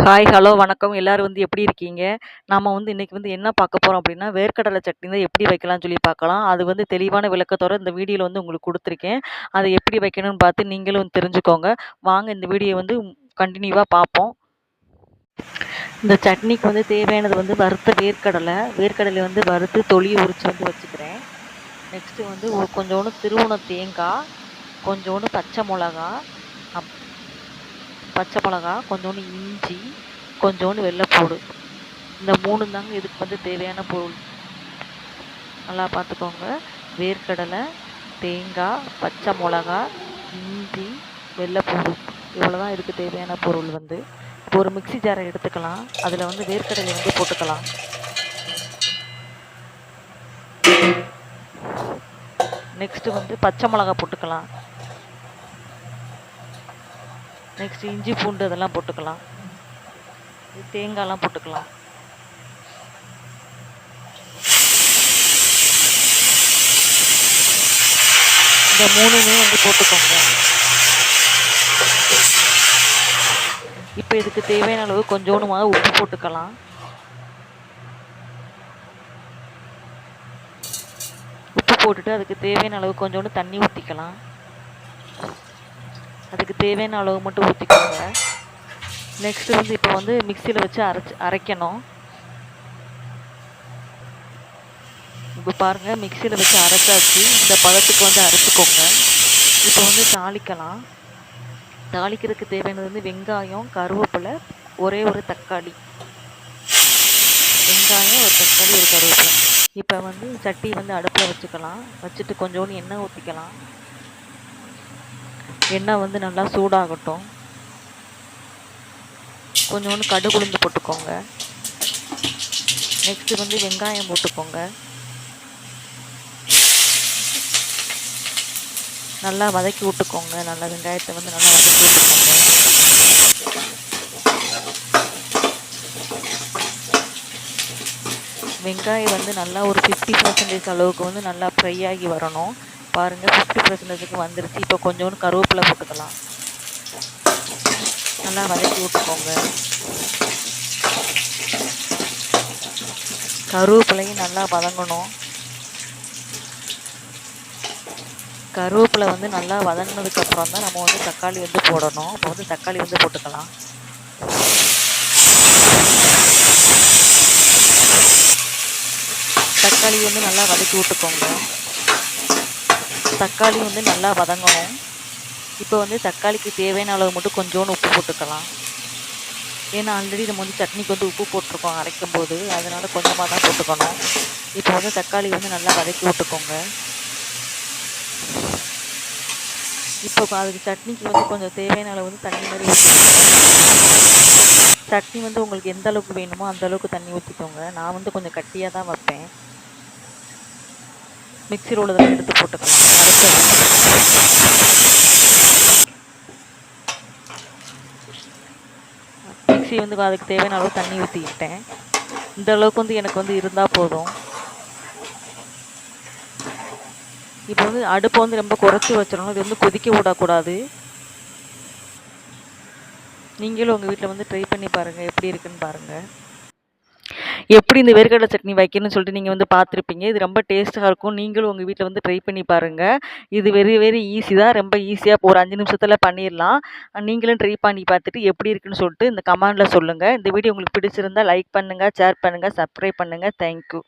Hi hello வணக்கம். எல்லோரும் வந்து எப்படி இருக்கீங்க? நம்ம வந்து இன்றைக்கி வந்து என்ன பார்க்க போகிறோம் அப்படின்னா வேர்க்கடலை சட்னி தான் எப்படி வைக்கலாம்னு சொல்லி பார்க்கலாம். அது வந்து தெளிவான விளக்கத்தோட இந்த வீடியோவில் வந்து உங்களுக்கு கொடுத்துருக்கேன். அதை எப்படி வைக்கணும்னு பார்த்து நீங்களும் வந்து தெரிஞ்சுக்கோங்க. வாங்க இந்த வீடியோ வந்து கண்டினியூவாக பார்ப்போம். இந்த சட்னிக்கு வந்து தேவையானது வந்து வறுத்த வேர்க்கடலை. வேர்க்கடலை வந்து வறுத்து தொளி உரித்து வந்து வச்சுக்கிறேன். நெக்ஸ்ட்டு வந்து கொஞ்சோண்டு திருவுண தேங்காய் கொஞ்சோண்டு பச்சை மிளகா அப் பச்சை மிளகா கொஞ்சோண்டு இஞ்சி கொஞ்சோண்டு வெள்ளைப்பூடு. இந்த மூணு தாங்க இதுக்கு வந்து தேவையான பொருள். நல்லா பார்த்துக்கோங்க. வேர்க்கடலை தேங்காய் பச்சை மிளகா இஞ்சி வெள்ளைப்பூடு. இவ்வளோ தான் இதுக்கு தேவையான பொருள் வந்து. இப்போ ஒரு மிக்சி ஜாரை எடுத்துக்கலாம். அதில் வந்து வேர்க்கடலை வந்து போட்டுக்கலாம். நெக்ஸ்ட்டு வந்து பச்சை மிளகா போட்டுக்கலாம். நெக்ஸ்ட் இஞ்சி பூண்டு அதெல்லாம் போட்டுக்கலாம். தேங்காயெலாம் போட்டுக்கலாம். இந்த மூணுமே வந்து போட்டுக்கோங்க. இப்போ இதுக்கு தேவையான அளவு கொஞ்சோண்டு உப்பு போட்டுக்கலாம். உப்பு போட்டுட்டு அதுக்கு தேவையான அளவு கொஞ்சோண்டு தண்ணி ஊற்றிக்கலாம் அதுக்கு தேவையான அளவு மட்டும் ஊற்றிக்கோங்க நெக்ஸ்ட்டு வந்து இப்போ வந்து மிக்சியில் வச்சு அரைச்சி அரைக்கணும். இப்போ பாருங்கள் மிக்சியில் வச்சு அரைச்சாச்சு. இந்த பழத்துக்கு வந்து அரைச்சிக்கோங்க. இப்போ வந்து தாளிக்கலாம். தாளிக்கிறதுக்கு தேவையானது வந்து வெங்காயம் கருவேப்பிலை ஒரே ஒரு தக்காளி. வெங்காயம் ஒரு தக்காளி ஒரு கருவேப்பிலை. இப்போ வந்து சட்டி வந்து அடுப்பில் வச்சுக்கலாம். வச்சுட்டு கொஞ்சோண்டு எண்ணெய் ஊற்றிக்கலாம் எண்ணெய் வந்து நல்லா சூடாகட்டும். கொஞ்சோண்டு கடுகுளுந்து போட்டுக்கோங்க. நெக்ஸ்ட்டு வந்து வெங்காயம் போட்டுக்கோங்க. நல்லா வதக்கி விட்டுக்கோங்க. நல்லா வெங்காயத்தை வந்து நல்லா வதக்கி விட்டுக்கோங்க. வெங்காயம் வந்து நல்லா ஒரு ஃபிஃப்டி பர்சன்டேஜ் அளவுக்கு வந்து நல்லா ஃப்ரை ஆகி வரணும். பாருங்கள் ஃபிஃப்டி பர்சன்டேஜுக்கு வந்துருச்சு. இப்போ கொஞ்சோண்டு கருவேப்பிலை போட்டுக்கலாம். நல்லா வதக்கி விட்டுக்கோங்க. கருவேப்பிலையும் நல்லா வதங்கணும். கருவேப்பிலை வந்து நல்லா வதங்கினதுக்கப்புறம் தான் நம்ம வந்து தக்காளி வந்து போடணும். இப்போ வந்து தக்காளி வந்து போட்டுக்கலாம். தக்காளி வந்து நல்லா வதக்கி விட்டுக்கோங்க. தக்காளி வந்து நல்லா வதங்கணும். இப்போ வந்து தக்காளிக்கு தேவையான அளவு மட்டும் கொஞ்சோண்டு உப்பு போட்டுக்கலாம். ஏன்னா ஆல்ரெடி நம்ம வந்து சட்னிக்கு வந்து உப்பு போட்டிருக்கோம் அரைக்கும் போது அதனால் கொஞ்சமாக தான் போட்டுக்கணும். இப்போ வந்து தக்காளி வந்து நல்லா வதக்கி விட்டுக்கோங்க. இப்போ அதுக்கு சட்னிக்கு வந்து கொஞ்சம் தேவையான அளவு வந்து தண்ணி மாதிரி சட்னி வந்து உங்களுக்கு எந்த அளவுக்கு வேணுமோ அந்த அளவுக்கு தண்ணி ஊற்றிக்கோங்க நான் வந்து கொஞ்சம் கட்டியாக தான் வைப்பேன். மிக்சி உள்ளதெல்லாம் எடுத்து போட்டுக்கலாம். மிக்சி வந்து அதுக்கு தேவையான அளவு தண்ணி ஊற்றிக்கிட்டேன் இந்த அளவுக்கு வந்து எனக்கு வந்து இருந்தால் போதும். இப்போ வந்து அடுப்பை வந்து ரொம்ப குறைச்சி வச்சிடணும். இது வந்து கொதிக்க விடக்கூடாது. நீங்களும் உங்கள் வீட்டில் வந்து ட்ரை பண்ணி பாருங்கள் எப்படி இருக்குன்னு பாருங்கள் எப்படி இந்த வேர்க்கடலை சட்னி வைக்கணும்னு சொல்லிட்டு நீங்கள் வந்து பார்த்துருப்பீங்க. இது ரொம்ப டேஸ்ட்டாக இருக்கும். நீங்களும் உங்கள் வீட்டில் வந்து ட்ரை பண்ணி பாருங்கள் இது வெரி வெரி ஈஸி தான். ரொம்ப ஈஸியாக ஒரு அஞ்சு நிமிஷத்தில் பண்ணிடலாம் நீங்களும் ட்ரை பண்ணி பார்த்துட்டு எப்படி இருக்குன்னு சொல்லிட்டு இந்த கமெண்டில் சொல்லுங்கள் இந்த வீடியோ உங்களுக்கு பிடிச்சிருந்தால் லைக் பண்ணுங்கள் ஷேர் பண்ணுங்கள் சப்ஸ்கிரைப் பண்ணுங்கள் தேங்க்யூ